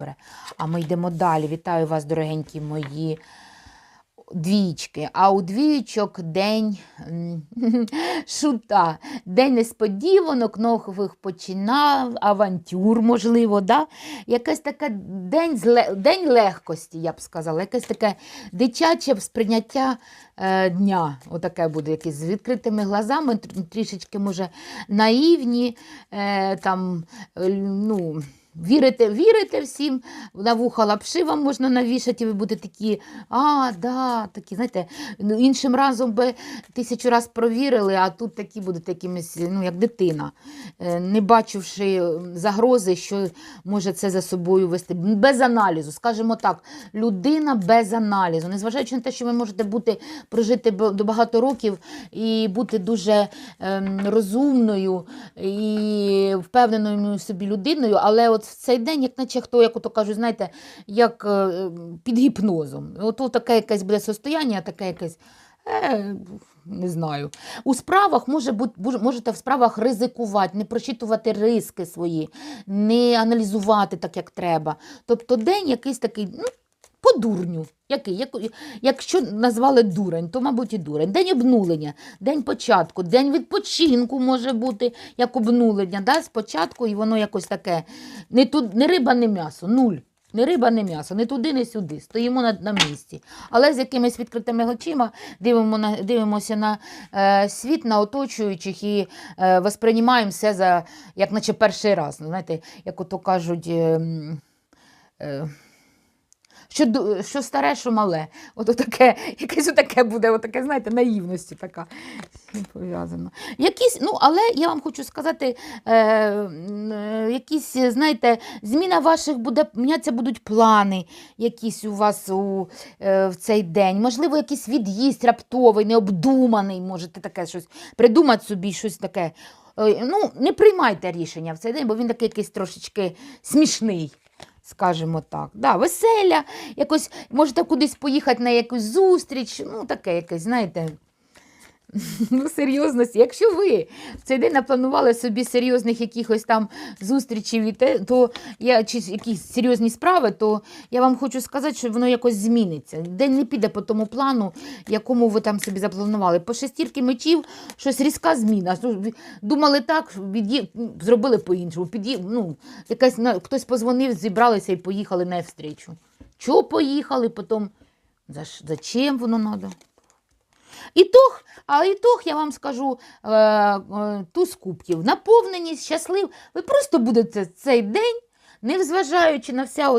Добре. А ми йдемо далі. Вітаю вас, дорогенькі мої двічки. А у двічок день шута, день несподіванок, нових починав, авантюр, можливо, да? якась така день, день легкості, я б сказала, якесь таке дитяче сприйняття е, дня. Отаке буде якесь з відкритими глазами, трішечки, може, наївні, е, там, е, ну, Вірите, вірите всім, на вуха лапши вам можна навішати, і ви будете такі, а, да, такі, знаєте, ну, іншим разом би тисячу раз провірили, а тут такі будете якимись, ну, як дитина, е, не бачивши загрози, що може це за собою вести. Без аналізу, скажімо так, людина без аналізу, незважаючи на те, що ви можете бути, прожити до багато років і бути дуже ем, розумною і впевненою собі людиною, але от в цей день, як наче хто, як то кажуть, знаєте, як е, під гіпнозом. От таке якесь буде состояння, таке якесь. Е, не знаю. У справах може бути, можете в справах ризикувати, не прочитувати риски свої, не аналізувати так, як треба. Тобто день якийсь такий, ну, по дурню. Який? Якщо назвали дурень, то, мабуть, і дурень. День обнулення, день початку, день відпочинку може бути як обнулення. Да? Спочатку і воно якось таке. Не, тут, не риба, не м'ясо, нуль. Не риба, не м'ясо, не туди, не сюди. Стоїмо на, на місці. Але з якимись відкритими очима дивимо на, дивимося на е, світ, на оточуючих і е, восприймаємо все за, як наче перший раз. Ну, Знаєте, як ото кажуть. Е, е, що, що старе, що мале. От таке, якесь отаке буде, отаке, знаєте, наївності така пов'язана. Якісь, ну, але я вам хочу сказати, е, е, якісь, знаєте, зміна ваших буде, мінятися будуть плани якісь у вас у, е, в цей день. Можливо, якийсь від'їзд раптовий, необдуманий, можете таке щось придумати собі, щось таке. Е, ну, не приймайте рішення в цей день, бо він такий якийсь трошечки смішний. Скажімо так, да, веселя, якось можете кудись поїхати на якусь зустріч, ну таке якесь, знаєте. Ну, серйозності. Якщо ви в цей день напланували собі серйозних якихось там зустрічей, то я, чи якісь серйозні справи, то я вам хочу сказати, що воно якось зміниться. День не піде по тому плану, якому ви там собі запланували. По шестірки мечів щось різка зміна. Думали так, від'ї... зробили по-іншому. Під'ї... Ну, якась, хтось позвонив, зібралися і поїхали на встречу. Чого поїхали, потім за... зачем воно треба? Ітог, а ітог, я вам скажу, е, е, туз кубків. Наповненість, щаслив. Ви просто будете цей день, незважаючи на вся